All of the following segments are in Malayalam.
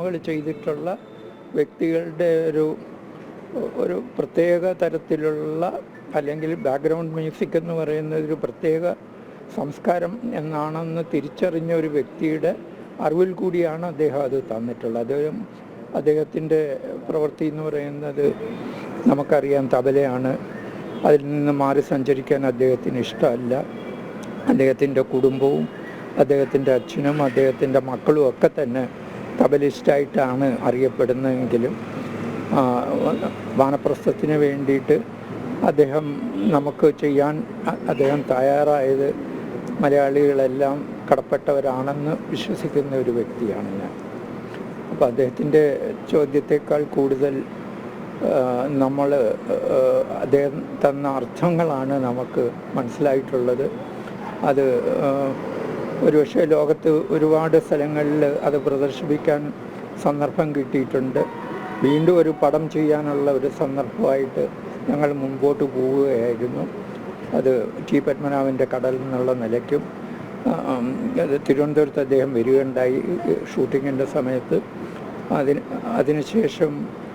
സിനിമകൾ ചെയ്തിട്ടുള്ള വ്യക്തികളുടെ ഒരു ഒരു പ്രത്യേക തരത്തിലുള്ള അല്ലെങ്കിൽ ബാക്ക്ഗ്രൗണ്ട് മ്യൂസിക് എന്ന് പറയുന്നത് ഒരു പ്രത്യേക സംസ്കാരം എന്നാണെന്ന് തിരിച്ചറിഞ്ഞ ഒരു വ്യക്തിയുടെ അറിവിൽ കൂടിയാണ് അദ്ദേഹം അത് തന്നിട്ടുള്ളത്. അദ്ദേഹം അദ്ദേഹത്തിന്റെ പ്രവൃത്തി എന്ന് പറയുന്നത് നമുക്കറിയാം തബലയാണ്. അതിൽ നിന്ന് മാറി സഞ്ചരിക്കാൻ അദ്ദേഹത്തിന് ഇഷ്ടമല്ല. അദ്ദേഹത്തിന്റെ കുടുംബവും അദ്ദേഹത്തിന്റെ അച്ഛനും അദ്ദേഹത്തിന്റെ മക്കളും ഒക്കെ തന്നെ തബലിസ്റ്റായിട്ടാണ് അറിയപ്പെടുന്നതെങ്കിലും വാനപ്രസ്ഥത്തിന് വേണ്ടിയിട്ട് അദ്ദേഹം നമുക്ക് ചെയ്യാൻ അദ്ദേഹം തയ്യാറായത് മലയാളികളെല്ലാം കടപ്പെട്ടവരാണെന്ന് വിശ്വസിക്കുന്ന ഒരു വ്യക്തിയാണ് ഞാൻ. അപ്പോൾ അദ്ദേഹത്തിന്റെ ചോദ്യത്തെക്കാൾ കൂടുതൽ നമ്മൾ അദ്ദേഹം തന്ന അർത്ഥങ്ങളാണ് നമുക്ക് മനസ്സിലായിട്ടുള്ളത്. അത് ഒരുപക്ഷെ ലോകത്ത് ഒരുപാട് സ്ഥലങ്ങളിൽ അത് പ്രദർശിപ്പിക്കാൻ സന്ദർഭം കിട്ടിയിട്ടുണ്ട്. വീണ്ടും ഒരു പടം ചെയ്യാനുള്ള ഒരു സന്ദർഭമായിട്ട് ഞങ്ങൾ മുമ്പോട്ട് പോവുകയായിരുന്നു. അത് ടി പത്മനാഭന്റെ കടൽ എന്നുള്ള നിലയ്ക്കും തിരുവനന്തപുരത്ത് അദ്ദേഹം വരികയുണ്ടായി ഷൂട്ടിങ്ങിന്റെ സമയത്ത്. അതിന് അതിനുശേഷം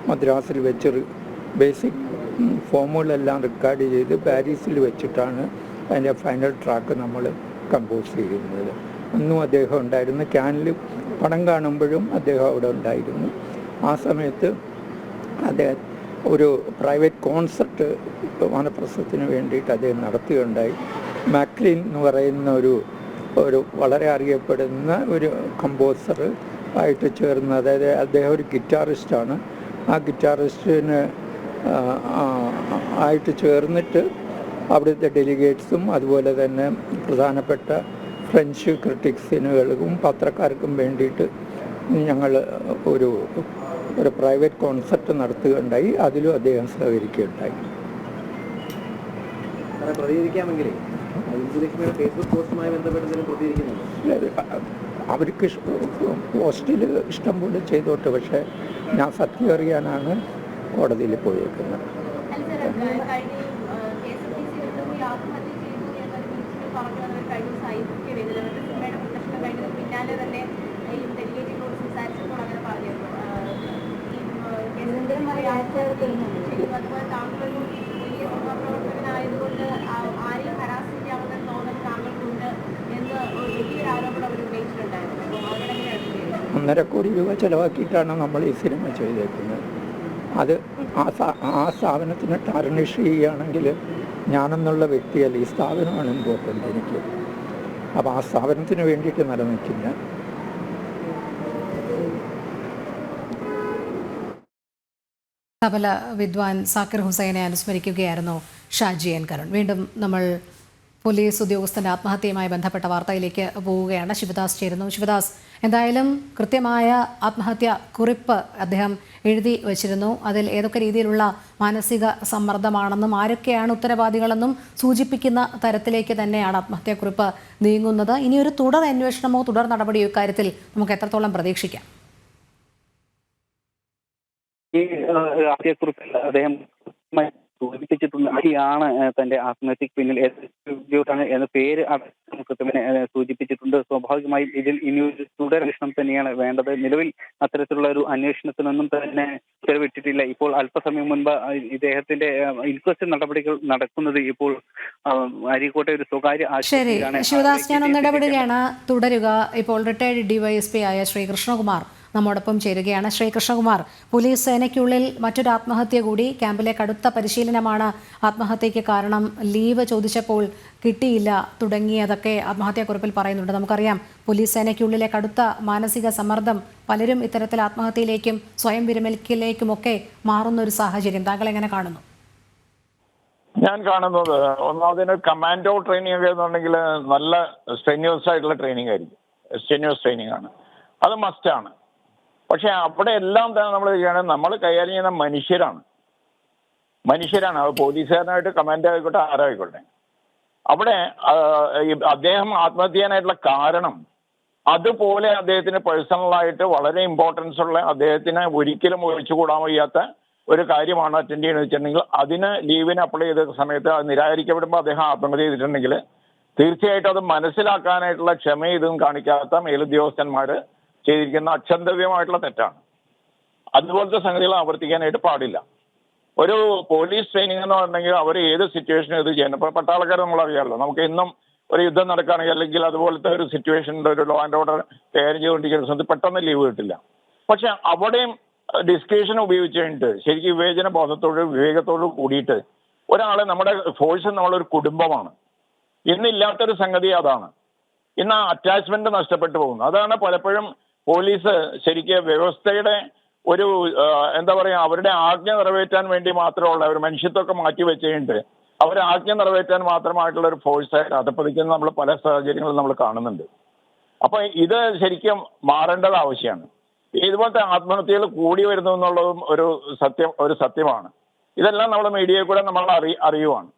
മദ്രാസിൽ വെച്ച് ബേസിക് ഫോമുകളെല്ലാം റെക്കോർഡ് ചെയ്ത് പാരീസിൽ വെച്ചിട്ടാണ് അതിന്റെ ഫൈനൽ ട്രാക്ക് നമ്മൾ കമ്പോസ് ചെയ്യുന്നത്. അന്നും അദ്ദേഹം ഉണ്ടായിരുന്നു ക്യാനിൽ പടം കാണുമ്പോഴും അദ്ദേഹം അവിടെ ഉണ്ടായിരുന്നു. ആ സമയത്ത് അദ്ദേഹം ഒരു പ്രൈവറ്റ് കോൺസെർട്ട് വനപ്രസത്തിന് വേണ്ടിയിട്ട് അദ്ദേഹം നടത്തുകയുണ്ടായി. മാക്ലിൻ എന്ന് പറയുന്ന ഒരു ഒരു വളരെ അറിയപ്പെടുന്ന ഒരു കമ്പോസർ ആയിട്ട് ചേർന്ന് അതായത് അദ്ദേഹം ഒരു ഗിറ്റാറിസ്റ്റാണ് ആ ഗിറ്റാറിസ്റ്റിന് ആയിട്ട് ചേർന്നിട്ട് അവിടുത്തെ ഡെലിഗേറ്റ്സും അതുപോലെ തന്നെ പ്രധാനപ്പെട്ട ഫ്രഞ്ച് ക്രിട്ടിക്സിനുകൾക്കും പത്രക്കാർക്കും വേണ്ടിയിട്ട് ഞങ്ങൾ ഒരു ഒരു പ്രൈവറ്റ് കോൺസെർട്ട് നടത്തുകയുണ്ടായി. അതിലും അദ്ദേഹം സഹകരിക്കുകയുണ്ടായി. പ്രതികരിക്കാമെങ്കിലേ ഫേസ്ബുക്ക് പോസ്റ്റുമായി ബന്ധപ്പെട്ട് അവർക്ക് പോസ്റ്റിൽ ഇഷ്ടം പോലെ ചെയ്തോട്ടെ. പക്ഷേ ഞാൻ സത്യം അറിയാനാണ് കോടതിയിൽ പോയേക്കുന്നത് അല്ല സാർ, കഴിഞ്ഞ K S F T C ഉദ്യോഗി ആത്മഹത്യ ചെയ്തു എന്നൊരു വന്ന ഒരു അവർ കഴിഞ്ഞ വേദിയിൽ അവരുടെ സിനിമയുടെ പ്രദർശനം കഴിഞ്ഞത് പിന്നാലെ തന്നെ ഈ ഡെലിഗേറ്റിനോട് സംസാരിച്ചപ്പോൾ അങ്ങനെ പറഞ്ഞിരുന്നു. ശരിക്കും അതുപോലെ താങ്കളൊരു വലിയ സിനിമാ പ്രവർത്തകനായതുകൊണ്ട് ആ- ആരെയും ഹരാസ് തോന്നൽ താങ്കൾക്കുണ്ട് എന്ന് ഒരു വലിയൊരു ആരോപണം അവർ ഉന്നയിച്ചിട്ടുണ്ടായിരുന്നു. ഒന്നര കോടി രൂപ ചെലവാക്കിയിട്ടാണ് നമ്മൾ ഈ സിനിമ ചെയ്തേക്കുന്നത്. അത് ആ സ്ഥാ- ആ സ്ഥാപനത്തിന് ടാർണിഷ് ചെയ്യുകയാണെങ്കിൽ ഞാനെന്നുള്ള വ്യക്തിയല്ല ഈ സ്ഥാപനമാണ് ഇമ്പോർട്ടന്റ് എനിക്ക്. അപ്പോൾ ആ സ്ഥാപനത്തിന് വേണ്ടിയിട്ട് നിലനിൽക്കും ഞാൻ തബല വിദ്വാൻ സാക്കിർ ഹുസൈനെ അനുസ്മരിക്കുകയായിരുന്നു ഷാജി എൻ കരുൺ വീണ്ടും നമ്മൾ പോലീസ് ഉദ്യോഗസ്ഥന്റെ ആത്മഹത്യയുമായി ബന്ധപ്പെട്ട വാർത്തയിലേക്ക് പോവുകയാണ് ശിവദാസ് ചേരുന്നു. ശിവദാസ് എന്തായാലും കൃത്യമായ ആത്മഹത്യ കുറിപ്പ് അദ്ദേഹം എഴുതി വച്ചിരുന്നു. അതിൽ ഏതൊക്കെ രീതിയിലുള്ള മാനസിക സമ്മർദ്ദമാണെന്നും ആരൊക്കെയാണ് ഉത്തരവാദികളെന്നും സൂചിപ്പിക്കുന്ന തരത്തിലേക്ക് തന്നെയാണ് ആത്മഹത്യാക്കുറിപ്പ് നീങ്ങുന്നത്. ഇനി ഒരു തുടർ അന്വേഷണമോ തുടർ നടപടിയോ ഇക്കാര്യത്തിൽ നമുക്ക് എത്രത്തോളം പ്രതീക്ഷിക്കാം? ഈ അദ്ദേഹം കൃത്യമായി സൂചിപ്പിച്ചിട്ടുണ്ട് ആരെയാണ് തന്റെ ആത്മഹത്യക്ക് പിന്നിൽ ആണ് എന്ന പേര് കൃത്യമായി സൂചിപ്പിച്ചിട്ടുണ്ട്. സ്വാഭാവികമായും ഇതിൽ ഇനി ഒരു തുടരന്വേഷണം തന്നെയാണ് വേണ്ടത്. നിലവിൽ അത്തരത്തിലുള്ള ഒരു അന്വേഷണത്തിനൊന്നും തന്നെ ചെലവിട്ടിട്ടില്ല. ഇപ്പോൾ അല്പസമയം മുൻപ് ഇദ്ദേഹത്തിന്റെ ഇൻക്വസ്റ്റ് നടപടികൾ നടക്കുന്നത് ഇപ്പോൾ അരീക്കോട്ടെ ഒരു സ്വകാര്യ ശരി. ശിവദാസ് ഞാൻ ഒന്ന് ഇടപെടുകയാണ് തുടരുക. ഇപ്പോൾ റിട്ടയർഡ് ഡിവൈഎസ്പി ആയ ശ്രീ കൃഷ്ണകുമാർ നമ്മോടൊപ്പം ചേരുകയാണ് ശ്രീകൃഷ്ണകുമാർ. പോലീസ് സേനയ്ക്കുള്ളിൽ മറ്റൊരു ആത്മഹത്യ കൂടി. ക്യാമ്പിലെ കടുത്ത പരിശീലനമാണ് ആത്മഹത്യയ്ക്ക് കാരണം. ലീവ് ചോദിച്ചപ്പോൾ കിട്ടിയില്ല തുടങ്ങിയതൊക്കെ ആത്മഹത്യാക്കുറിപ്പിൽ പറയുന്നുണ്ട്. നമുക്കറിയാം പോലീസ് സേനയ്ക്കുള്ളിലെ കടുത്ത മാനസിക സമ്മർദ്ദം പലരും ഇത്തരത്തിൽ ആത്മഹത്യയിലേക്കും സ്വയം വിരമിക്കലേക്കുമൊക്കെ മാറുന്ന ഒരു സാഹചര്യം. താങ്കൾ എങ്ങനെ കാണുന്നു? ഞാൻ കാണുന്നത് ഒന്നാമതിന് കമാൻഡോ ട്രെയിനിങ് ഒക്കെ എന്നുണ്ടെങ്കിൽ നല്ല സ്ട്രെന്യൂസ് ആയിട്ടുള്ള ട്രെയിനിങ് ആയിരിക്കും. സ്ട്രെന്യൂസ് ട്രെയിനിങ് ആണ്. അത് മസ്റ്റാണ് പക്ഷെ അവിടെ എല്ലാം തന്നെ നമ്മൾ ചെയ്യണം നമ്മൾ കൈകാര്യം ചെയ്യുന്ന മനുഷ്യരാണ്. മനുഷ്യരാണ്. അത് പോലീസുകാരനായിട്ട് കമാൻഡർ ആയിക്കോട്ടെ ആരായിക്കോട്ടെ. അവിടെ അദ്ദേഹം ആത്മഹത്യ ചെയ്യാനായിട്ടുള്ള കാരണം അതുപോലെ അദ്ദേഹത്തിന് പേഴ്സണലായിട്ട് വളരെ ഇമ്പോർട്ടൻസ് ഉള്ള അദ്ദേഹത്തിന് ഒരിക്കലും ഒഴിച്ചുകൂടാൻ വയ്യാത്ത ഒരു കാര്യമാണ് അറ്റൻഡ് ചെയ്യുന്നത് വെച്ചിട്ടുണ്ടെങ്കിൽ അതിന് ലീവിന് അപ്ലൈ ചെയ്ത സമയത്ത് അത് നിരാകരിക്കപ്പെടുമ്പോൾ അദ്ദേഹം ആത്മഹത്യ ചെയ്തിട്ടുണ്ടെങ്കിൽ തീർച്ചയായിട്ടും അത് മനസ്സിലാക്കാനായിട്ടുള്ള ക്ഷമ ഇതും കാണിക്കാത്ത മേലുദ്യോഗസ്ഥന്മാർ ചെയ്തിരിക്കുന്ന അക്ഷന്തവ്യമായിട്ടുള്ള തെറ്റാണ്. അതുപോലത്തെ സംഗതികൾ ആവർത്തിക്കാനായിട്ട് പാടില്ല. ഒരു പോലീസ് ട്രെയിനിങ് എന്ന് പറഞ്ഞെങ്കിൽ അവർ ഏത് സിറ്റുവേഷനും ഇത് ചെയ്യണം ഇപ്പൊ പട്ടാളക്കാരെ നമ്മൾ അറിയാമല്ലോ നമുക്ക് ഇന്നും ഒരു യുദ്ധം നടക്കുകയാണെങ്കിൽ അല്ലെങ്കിൽ അതുപോലത്തെ ഒരു സിറ്റുവേഷനിലെ ഒരു ലോ ആൻഡ് ഓർഡർ കൈകാര്യം ചെയ്തുകൊണ്ടിരിക്കുന്ന സമയത്ത് പെട്ടെന്ന് ലീവ് കിട്ടില്ല. പക്ഷെ അവിടെയും ഡിസ്ക്രിപ്ഷൻ ഉപയോഗിച്ച് കഴിഞ്ഞിട്ട് ശരിക്കും വിവേചന ബോധത്തോട് വിവേകത്തോട് കൂടിയിട്ട് ഒരാളെ നമ്മുടെ ഫോഴ്സ് നമ്മളൊരു കുടുംബമാണ്. ഇന്നില്ലാത്തൊരു സംഗതി അതാണ്. ഇന്ന് അറ്റാച്ച്മെന്റ് നഷ്ടപ്പെട്ടു പോകുന്നു. അതാണ് പലപ്പോഴും പോലീസ് ശരിക്ക് വ്യവസ്ഥയുടെ ഒരു എന്താ പറയാ അവരുടെ ആജ്ഞ നിറവേറ്റാൻ വേണ്ടി മാത്രമുള്ള ഒരു മനുഷ്യത്വമൊക്കെ മാറ്റി വെച്ചിട്ടുണ്ട് അവർ ആജ്ഞ നിറവേറ്റാൻ മാത്രമായിട്ടുള്ള ഒരു ഫോഴ്സ് ആയിട്ട് അധപ്പതിക്കുന്ന നമ്മൾ പല സാഹചര്യങ്ങളും നമ്മൾ കാണുന്നുണ്ട്. അപ്പൊ ഇത് ശരിക്കും മാറേണ്ടത് ആവശ്യമാണ്. ഇതുപോലത്തെ ആത്മഹത്യകൾ കൂടി വരുന്നു എന്നുള്ളതും ഒരു സത്യം ഒരു സത്യമാണ്. ഇതെല്ലാം നമ്മൾ മീഡിയയിൽ കൂടെ നമ്മൾ അറി അറിയുവാണ്.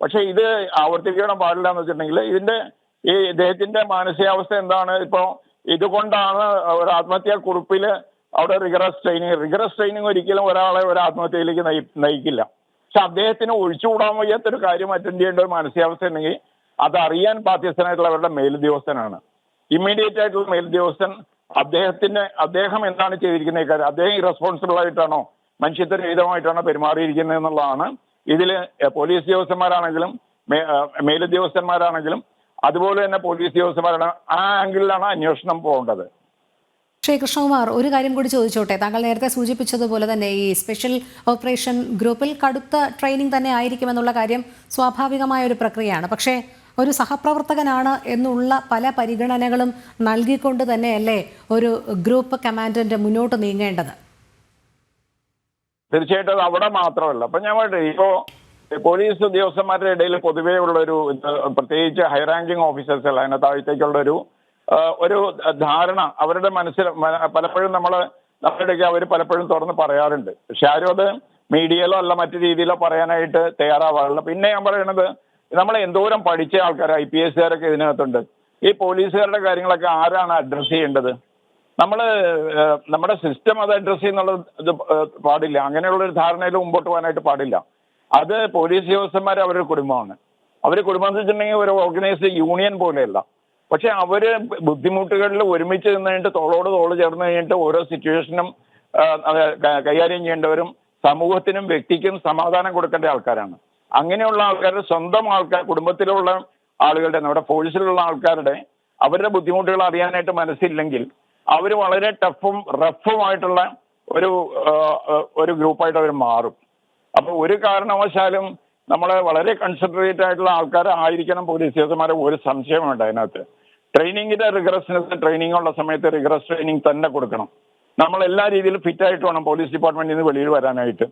പക്ഷെ ഇത് ആവർത്തിക്കാൻ പാടില്ല എന്ന് വെച്ചിട്ടുണ്ടെങ്കിൽ ഇതിന്റെ ഈ ഇദ്ദേഹത്തിന്റെ മാനസികാവസ്ഥ എന്താണ്? ഇപ്പോ ഇതുകൊണ്ടാണ് ഒരു ആത്മഹത്യാ കുറിപ്പിൽ അവിടെ റിഗറസ് ട്രെയിനിങ് റിഗറസ് ട്രെയിനിങ് ഒരിക്കലും ഒരാളെ ഒരു ആത്മഹത്യയിലേക്ക് നയി നയിക്കില്ല. പക്ഷെ അദ്ദേഹത്തിന് ഒഴിച്ചുകൂടാൻ വയ്യാത്തൊരു കാര്യം അറ്റൻഡ് ചെയ്യേണ്ട ഒരു മാനസികാവസ്ഥ ഉണ്ടെങ്കിൽ അത് അറിയാൻ ബാധ്യസ്ഥനായിട്ടുള്ളവരുടെ മേലുദ്യോഗസ്ഥനാണ് ഇമ്മീഡിയറ്റ് ആയിട്ടുള്ള മേലുദ്യോഗസ്ഥൻ അദ്ദേഹത്തിന് അദ്ദേഹം എന്താണ് ചെയ്തിരിക്കുന്ന കാര്യം? അദ്ദേഹം ഇറസ്പോൺസിബിൾ ആയിട്ടാണോ മനുഷ്യത്വരഹിതമായിട്ടാണോ പെരുമാറിയിരിക്കുന്നത് എന്നുള്ളതാണ്. ഇതിൽ പോലീസ് ഉദ്യോഗസ്ഥന്മാരാണെങ്കിലും മേലുദ്യോഗസ്ഥന്മാരാണെങ്കിലും അതുപോലെ തന്നെ പോലീസ് ഉദ്യോഗസ്ഥന്മാരാണ് ആ ആംഗിളിലാണ് അന്വേഷണം പോകേണ്ടത്. ശ്രീ കൃഷ്ണകുമാർ ഒരു കാര്യം കൂടി ചോദിച്ചോട്ടെ? താങ്കൾ നേരത്തെ സൂചിപ്പിച്ചതുപോലെ തന്നെ ഈ സ്പെഷ്യൽ ഓപ്പറേഷൻ ഗ്രൂപ്പിൽ കടുത്ത ട്രെയിനിങ് തന്നെ ആയിരിക്കും എന്നുള്ള കാര്യം സ്വാഭാവികമായ ഒരു പ്രക്രിയയാണ്. പക്ഷേ ഒരു സഹപ്രവർത്തകനാണ് എന്നുള്ള പല പരിഗണനകളും നൽകിക്കൊണ്ട് തന്നെയല്ലേ ഒരു ഗ്രൂപ്പ് കമാൻഡന്റ് മുന്നോട്ട് നീങ്ങേണ്ടത്? തീർച്ചയായിട്ടും അവിടെ മാത്രമല്ല. അപ്പൊ ഞാൻ പറയട്ടെ ഇപ്പോ പോലീസ് ഉദ്യോഗസ്ഥന്മാരുടെ ഇടയിൽ പൊതുവേ ഉള്ള ഒരു പ്രത്യേകിച്ച് ഹൈ റാങ്കിങ് ഓഫീസേഴ്സ് അല്ല അതിന് താഴത്തേക്കുള്ള ഒരു ഒരു ധാരണ അവരുടെ മനസ്സിൽ പലപ്പോഴും നമ്മൾ നമ്മുടെ ഇടയ്ക്ക് അവർ പലപ്പോഴും തുറന്ന് പറയാറുണ്ട്. പക്ഷെ ആരും അത് മീഡിയയിലോ അല്ല മറ്റു രീതിയിലോ പറയാനായിട്ട് തയ്യാറാവാറില്ല. പിന്നെ ഞാൻ പറയുന്നത് നമ്മൾ എന്തോരം പഠിച്ച ആൾക്കാർ ഐ പി എസ്സുകാരൊക്കെ ഇതിനകത്തുണ്ട്. ഈ പോലീസുകാരുടെ കാര്യങ്ങളൊക്കെ ആരാണ് അഡ്രസ്സ് ചെയ്യേണ്ടത്? നമ്മൾ നമ്മുടെ സിസ്റ്റം അത് അഡ്രസ്സ് ചെയ്യുന്നുള്ളത് പാടില്ല. അങ്ങനെയുള്ള ഒരു ധാരണയിൽ മുമ്പോട്ട് പോകാനായിട്ട് പാടില്ല. അത് പോലീസ് ഉദ്യോഗസ്ഥന്മാർ അവരുടെ കുടുംബമാണ്. അവർ കുടുംബം എന്ന് വെച്ചിട്ടുണ്ടെങ്കിൽ ഒരു ഓർഗനൈസ്ഡ് യൂണിയൻ പോലെയല്ല. പക്ഷെ അവർ ബുദ്ധിമുട്ടുകളിൽ ഒരുമിച്ച് നിന്ന് കഴിഞ്ഞിട്ട് തോളോട് തോൾ ചേർന്ന് കഴിഞ്ഞിട്ട് ഓരോ സിറ്റുവേഷനും കൈകാര്യം ചെയ്യേണ്ടവരും സമൂഹത്തിനും വ്യക്തിക്കും സമാധാനം കൊടുക്കേണ്ട ആൾക്കാരാണ്. അങ്ങനെയുള്ള ആൾക്കാരുടെ സ്വന്തം ആൾക്കാർ കുടുംബത്തിലുള്ള ആളുകളുടെ നമ്മുടെ ഫോഴ്സിലുള്ള ആൾക്കാരുടെ അവരുടെ ബുദ്ധിമുട്ടുകൾ അറിയാനായിട്ട് മനസ്സില്ലെങ്കിൽ അവർ വളരെ ടഫും റഫുമായിട്ടുള്ള ഒരു ഒരു ഗ്രൂപ്പായിട്ട് അവർ മാറും. അപ്പൊ ഒരു കാരണവശാലും നമ്മളെ വളരെ കൺസെൻട്രേറ്റ് ആയിട്ടുള്ള ആൾക്കാർ ആയിരിക്കണം പോലീസ് ഉദ്യോഗസ്ഥന്മാരെ ഒരു സംശയമുണ്ട് അതിനകത്ത്. ട്രെയിനിങ്ങിന്റെ റിഗ്രസ്നെസ് ട്രെയിനിങ് ഉള്ള സമയത്ത് റിഗ്രസ് ട്രെയിനിങ് തന്നെ കൊടുക്കണം. നമ്മൾ എല്ലാ രീതിയിലും ഫിറ്റ് ആയിട്ട് വേണം പോലീസ് ഡിപ്പാർട്ട്മെന്റിൽ നിന്ന് വെളിയിൽ വരാനായിട്ട്.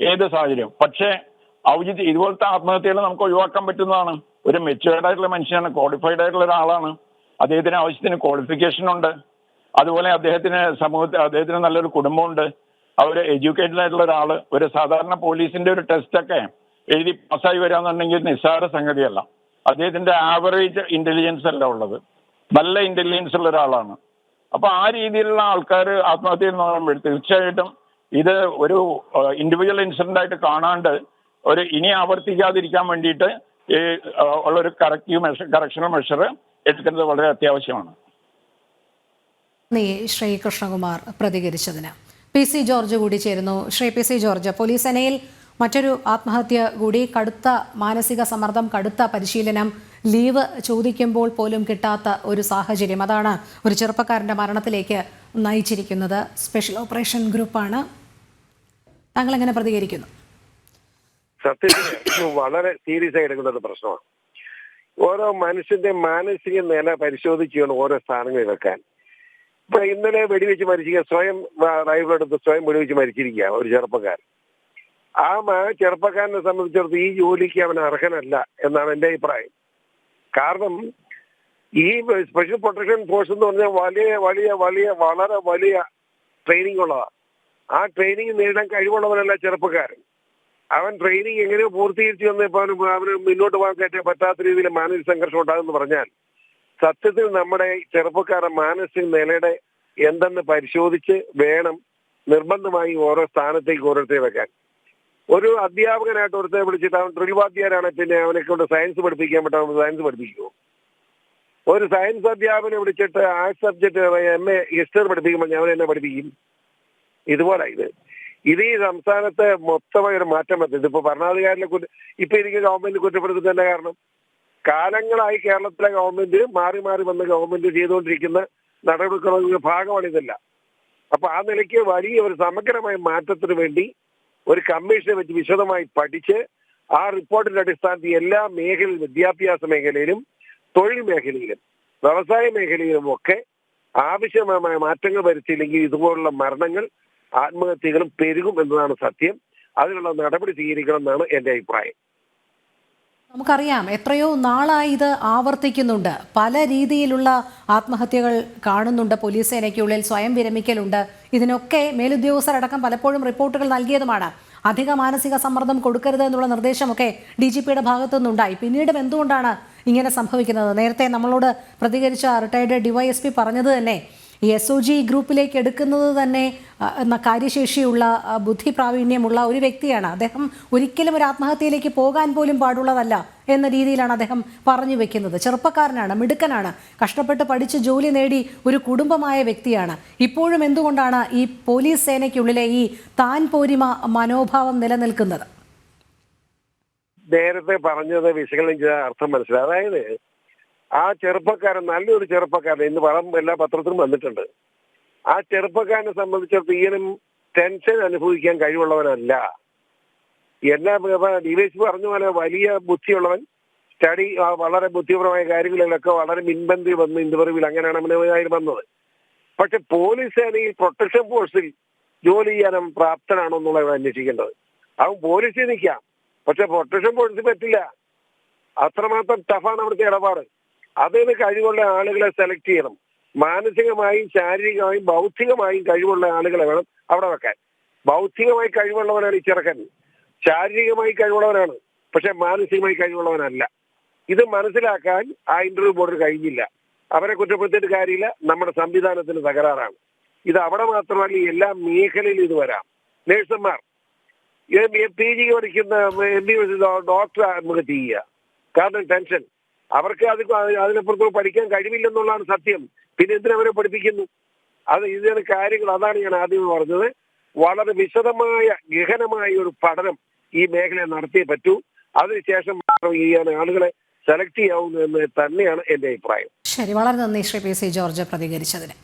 ഏത് സാഹചര്യം? പക്ഷേ ഔചിത് ഇതുപോലത്തെ ആത്മഹത്യകൾ നമുക്ക് ഒഴിവാക്കാൻ പറ്റുന്നതാണ്. ഒരു മെച്ചുവേർഡ് ആയിട്ടുള്ള മനുഷ്യനാണ് ക്വാളിഫൈഡ് ആയിട്ടുള്ള ഒരാളാണ്. അദ്ദേഹത്തിന് ആവശ്യത്തിന് ക്വാളിഫിക്കേഷൻ ഉണ്ട്. അതുപോലെ അദ്ദേഹത്തിന് സമൂഹത്തിൽ അദ്ദേഹത്തിന് നല്ലൊരു കുടുംബമുണ്ട്. അവർ എഡ്യൂക്കേറ്റഡ് ആയിട്ടുള്ള ഒരാൾ ഒരു സാധാരണ പോലീസിന്റെ ഒരു ടെസ്റ്റ് ഒക്കെ എഴുതി പാസ്സായി വരാന്നുണ്ടെങ്കിൽ നിസ്സാര സംഗതിയല്ല. അദ്ദേഹത്തിന്റെ ആവറേജ് ഇന്റലിജൻസ് അല്ല ഉള്ളത്. നല്ല ഇന്റലിജൻസ് ഉള്ള ഒരാളാണ്. അപ്പൊ ആ രീതിയിലുള്ള ആൾക്കാർ ആത്മഹത്യ തീർച്ചയായിട്ടും ഇത് ഒരു ഇൻഡിവിജ്വൽ ഇൻസിഡന്റ് ആയിട്ട് കാണാണ്ട് ഒരു ഇനി ആവർത്തിക്കാതിരിക്കാൻ വേണ്ടിയിട്ട് ഈ ഉള്ളൊരു കറക്റ്റീവ് മെഷർ കറക്ഷണൽ മെഷർ എടുക്കുന്നത് വളരെ അത്യാവശ്യമാണ്. നീ ശ്രീ കൃഷ്ണകുമാർ പ്രതികരിച്ചതിന്. പി സി ജോർജ് കൂടി ചേരുന്നു. Shri P C George police സേനയിൽ മറ്റൊരു ആത്മഹത്യ കൂടി കടുത്ത മാനസിക സമ്മർദ്ദം കടുത്ത പരിശീലനം ലീവ് ചോദിക്കുമ്പോൾ പോലും കിട്ടാത്ത ഒരു സാഹചര്യം. അതാണ് ഒരു ചെറുപ്പക്കാരന്റെ മരണത്തിലേക്ക് നയിച്ചിരിക്കുന്നത്. സ്പെഷ്യൽ ഓപ്പറേഷൻ ഗ്രൂപ്പാണ്. താങ്കൾ എങ്ങനെ പ്രതികരിക്കുന്നു സത്യത്തിൽ വളരെ സീരിയസ് ആയി എടുക്കുന്ന ഒരു പ്രശ്നമാണ്. ഓരോ മനുഷ്യന്റെ മാനസിക നില പരിശോധിക്കുകയാണ് ഓരോ സ്ഥാനങ്ങളിൽ വെക്കാൻ. ഇന്നലെ വെടിവെച്ച് മരിച്ചിരിക്കുക സ്വയം റൈഫിളെടുത്ത് സ്വയം വെടിവെച്ച് മരിച്ചിരിക്കുക ഒരു ചെറുപ്പക്കാരൻ. ആ ചെറുപ്പക്കാരനെ സംബന്ധിച്ചിടത്ത് ഈ ജോലിക്ക് അവൻ അർഹനല്ല എന്നാണ് എന്റെ അഭിപ്രായം. കാരണം ഈ സ്പെഷ്യൽ പ്രൊട്ടക്ഷൻ ഫോഴ്സ് എന്ന് പറഞ്ഞാൽ വലിയ വലിയ വലിയ വളരെ വലിയ ട്രെയിനിങ് ഉള്ളതാണ്. ആ ട്രെയിനിങ് നേടാൻ കഴിവുള്ളവനല്ല ചെറുപ്പക്കാരൻ. അവൻ ട്രെയിനിങ് എങ്ങനെയോ പൂർത്തീകരിച്ചു വന്നപ്പോൾ അവന് അവന് മുന്നോട്ട് പോകാൻ പറ്റാത്ത രീതിയിൽ മാനസിക സംഘർഷം ഉണ്ടാകുമെന്ന് പറഞ്ഞാൽ സത്യത്തിൽ നമ്മുടെ ചെറുപ്പക്കാരുടെ മാനസിക നിലയുടെ എന്തെന്ന് പരിശോധിച്ച് വേണം നിർബന്ധമായി ഓരോ സ്ഥാനത്തേക്ക് ഓരോരുത്തരെ വെക്കാൻ. ഒരു അധ്യാപകനായിട്ട് ഒരുത്തരെ വിളിച്ചിട്ട് അവൻ ഡ്രിൽ പിന്നെ അവനെ കൊണ്ട് സയൻസ് പഠിപ്പിക്കാൻ പറ്റാൻ സയൻസ് പഠിപ്പിക്കുമോ ഒരു സയൻസ് അധ്യാപനെ വിളിച്ചിട്ട് ആ സബ്ജക്ട് എം എ ഹിസ്റ്ററി പഠിപ്പിക്കുമ്പോൾ ഞാൻ എന്നെ പഠിപ്പിക്കും. ഇതുപോലെ ഇത്. ഇത് ഈ സംസ്ഥാനത്തെ മൊത്തമായ ഒരു മാറ്റം പറ്റും ഇതിപ്പോ ഭരണാധികാരികളെ കുറ്റ ഇപ്പൊ എനിക്ക് ഗവൺമെന്റ് കുറ്റപ്പെടുത്തുന്നതിന്റെ കാരണം. കാലങ്ങളായി കേരളത്തിലെ ഗവൺമെന്റ് മാറി മാറി വന്ന ഗവൺമെന്റ് ചെയ്തുകൊണ്ടിരിക്കുന്ന നടപടിക്രമങ്ങളുടെ ഭാഗമാണ് ഇതല്ല. അപ്പൊ ആ നിലയ്ക്ക് വലിയ ഒരു സമഗ്രമായ മാറ്റത്തിന് വേണ്ടി ഒരു കമ്മീഷനെ വെച്ച് വിശദമായി പഠിച്ച് ആ റിപ്പോർട്ടിന്റെ അടിസ്ഥാനത്തിൽ എല്ലാ മേഖല വിദ്യാഭ്യാസ മേഖലയിലും തൊഴിൽ മേഖലയിലും വ്യവസായ മേഖലയിലും ഒക്കെ ആവശ്യമായ മാറ്റങ്ങൾ വരുത്തിയില്ലെങ്കിൽ ഇതുപോലുള്ള മരണങ്ങൾ ആത്മഹത്യകളും പെരുകും എന്നതാണ് സത്യം. അതിനുള്ള നടപടി സ്വീകരിക്കണം എന്നാണ് എന്റെ അഭിപ്രായം. നമുക്കറിയാം എത്രയോ നാളായി ഇത് ആവർത്തിക്കുന്നുണ്ട്. പല രീതിയിലുള്ള ആത്മഹത്യകൾ കാണുന്നുണ്ട്. പോലീസ് സേനയ്ക്കുള്ളിൽ സ്വയം വിരമിക്കലുണ്ട്. ഇതിനൊക്കെ മേലുദ്യോഗസ്ഥരടക്കം പലപ്പോഴും റിപ്പോർട്ടുകൾ നൽകിയതുമാണ്. അധിക മാനസിക സമ്മർദ്ദം കൊടുക്കരുത് എന്നുള്ള നിർദ്ദേശമൊക്കെ ഡി ജി പിയുടെ ഭാഗത്തു നിന്നുണ്ടായി പിന്നീടും എന്തുകൊണ്ടാണ് ഇങ്ങനെ സംഭവിക്കുന്നത്? നേരത്തെ നമ്മളോട് പ്രതികരിച്ച റിട്ടയർഡ് ഡിവൈഎസ്പി പറഞ്ഞത് തന്നെ ഈ എസ് ഒ ജി ഗ്രൂപ്പിലേക്ക് എടുക്കുന്നത് തന്നെ കാര്യശേഷിയുള്ള ബുദ്ധി പ്രാവീണ്യമുള്ള ഒരു വ്യക്തിയാണ്. അദ്ദേഹം ഒരിക്കലും ഒരു ആത്മഹത്യയിലേക്ക് പോകാൻ പോലും പാടുള്ളതല്ല എന്ന രീതിയിലാണ് അദ്ദേഹം പറഞ്ഞു വെക്കുന്നത്. ചെറുപ്പക്കാരനാണ് മിടുക്കനാണ്. കഷ്ടപ്പെട്ട് പഠിച്ച് ജോലി നേടി ഒരു കുടുംബമായ വ്യക്തിയാണ്. ഇപ്പോഴും എന്തുകൊണ്ടാണ് ഈ പോലീസ് സേനയ്ക്കുള്ളിലെ ഈ താൻ പോരിമ മനോഭാവം നിലനിൽക്കുന്നത്? നേരത്തെ പറഞ്ഞത് വിശകലനം ചെയ്ത അർത്ഥം മനസ്സിലായി. അതായത് ആ ചെറുപ്പക്കാരൻ നല്ലൊരു ചെറുപ്പക്കാരൻ ഇന്ന് പണം എല്ലാ പത്രത്തിലും വന്നിട്ടുണ്ട്. ആ ചെറുപ്പക്കാരനെ സംബന്ധിച്ചിടത്ത് ഈയനും ടെൻഷൻ അനുഭവിക്കാൻ കഴിവുള്ളവനല്ല. എന്നാ ഡിവൈസ് പറഞ്ഞ പോലെ വലിയ ബുദ്ധിയുള്ളവൻ സ്റ്റഡി വളരെ ബുദ്ധിപരമായ കാര്യങ്ങളിലൊക്കെ വളരെ മുൻപന്തി വന്ന് ഇന്റർവ്യൂവിൽ അങ്ങനെയാണ് അവന് വന്നത്. പക്ഷെ പോലീസ് സേനയിൽ പ്രൊട്ടക്ഷൻ ഫോഴ്സിൽ ജോലി അവൻ പ്രാപ്തനാണോ എന്നുള്ളത് അന്വേഷിക്കേണ്ടത്. അവൻ പോലീസിൽ നിൽക്കാം. പക്ഷെ പ്രൊട്ടക്ഷൻ ഫോഴ്സിൽ പറ്റില്ല. അത്രമാത്രം ടഫാണ് അവിടുത്തെ ഇടപാട്. അതിന് കഴിവുള്ള ആളുകളെ സെലക്ട് ചെയ്യണം. മാനസികമായും ശാരീരികമായും ബൗദ്ധികമായും കഴിവുള്ള ആളുകളെ വേണം അവിടെ വെക്കാൻ. ബൗദ്ധികമായി കഴിവുള്ളവരാണ് ഈ ചെറുക്കൻ. ശാരീരികമായി കഴിവുള്ളവനാണ്. പക്ഷെ മാനസികമായി കഴിവുള്ളവനല്ല. ഇത് മനസ്സിലാക്കാൻ ആ ഇന്റർവ്യൂ ബോർഡിന് കഴിഞ്ഞില്ല. അവരെ കുറ്റപ്പെടുത്തിയിട്ട് കാര്യമില്ല. നമ്മുടെ സംവിധാനത്തിന് തകരാറാണ്. ഇത് അവിടെ മാത്രമല്ല എല്ലാ മേഖലയിലും ഇത് വരാം. നേഴ്സുമാർ പി ജി പഠിക്കുന്ന എം ബി ഡോക്ടർ ആത്മഹത്യ ചെയ്യുക. കാരണം ടെൻഷൻ. അവർക്ക് അത് അതിനപ്പുറത്ത് പഠിക്കാൻ കഴിവില്ലെന്നുള്ളതാണ് സത്യം. പിന്നെ എന്തിനവരെ പഠിപ്പിക്കുന്നു? അത് ഇതിന് കാര്യങ്ങൾ. അതാണ് ഞാൻ ആദ്യം പറഞ്ഞത്. വളരെ വിശദമായ ഗഹനമായ ഒരു പഠനം ഈ മേഖല നടത്തിയേ പറ്റൂ. അതിനുശേഷം മാത്രം ഈ ആളുകളെ സെലക്ട് ചെയ്യാവുന്നു തന്നെയാണ് എന്റെ അഭിപ്രായം. ശരി വളരെ നന്ദി ശ്രീ പി സി ജോർജ് പ്രതികരിച്ചതിന്.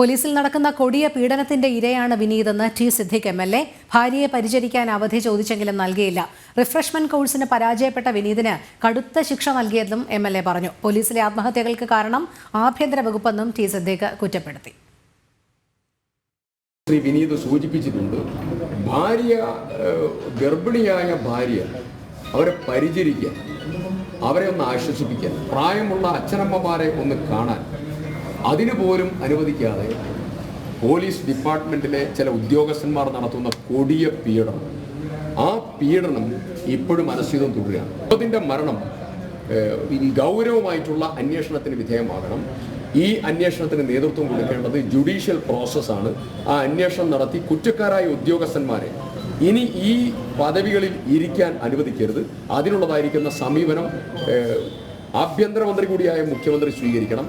പോലീസിൽ നടക്കുന്ന കൊടിയ പീഡനത്തിന്റെ ഇരയാണ് വിനീതെന്ന് T Siddique M L A. ഭാര്യയെ പരിചരിക്കാൻ അവധി ചോദിച്ചെങ്കിലും നൽകിയില്ല. റിഫ്രഷ്മെന്റ് കോഴ്സിന് പരാജയപ്പെട്ട വിനീതിന് കടുത്ത ശിക്ഷ നൽകിയതെന്നും എം എൽ എ പറഞ്ഞു. പോലീസിലെ ആത്മഹത്യകൾക്ക് കാരണം ആഭ്യന്തര വകുപ്പെന്നും ടി സിദ്ദിഖ് കുറ്റപ്പെടുത്തി. ശ്രീ വിനീത് സൂചിപ്പിച്ചിട്ടുണ്ട് ഭാര്യ ഗർഭിണിയായ ഭാര്യ അവരെ പരിചരിക്കാൻ അവരെ ഒന്ന് ആശ്വസിപ്പിക്കാൻ പ്രായമുള്ള അച്ഛനമ്മമാരെ ഒന്ന് കാണാൻ അതിനു പോലും അനുവദിക്കാതെ പോലീസ് ഡിപ്പാർട്ട്മെന്റിലെ ചില ഉദ്യോഗസ്ഥന്മാർ നടത്തുന്ന കൊടിയ പീഡനം. ആ പീഡനം ഇപ്പോഴും മനസ്സിതം തുടരുകയാണ്. അതിന്റെ മരണം ഗൗരവമായിട്ടുള്ള അന്വേഷണത്തിന് വിധേയമാകണം. ഈ അന്വേഷണത്തിന് നേതൃത്വം കൊടുക്കേണ്ടത് ജുഡീഷ്യൽ പ്രോസസ്സാണ്. ആ അന്വേഷണം നടത്തി കുറ്റക്കാരായ ഉദ്യോഗസ്ഥന്മാരെ ഇനി ഈ പദവികളിൽ ഇരിക്കാൻ അനുവദിക്കരുത്. അതിനുള്ളതായിരിക്കുന്ന സമീപനം ആഭ്യന്തരമന്ത്രി കൂടിയായ മുഖ്യമന്ത്രി സ്വീകരിക്കണം.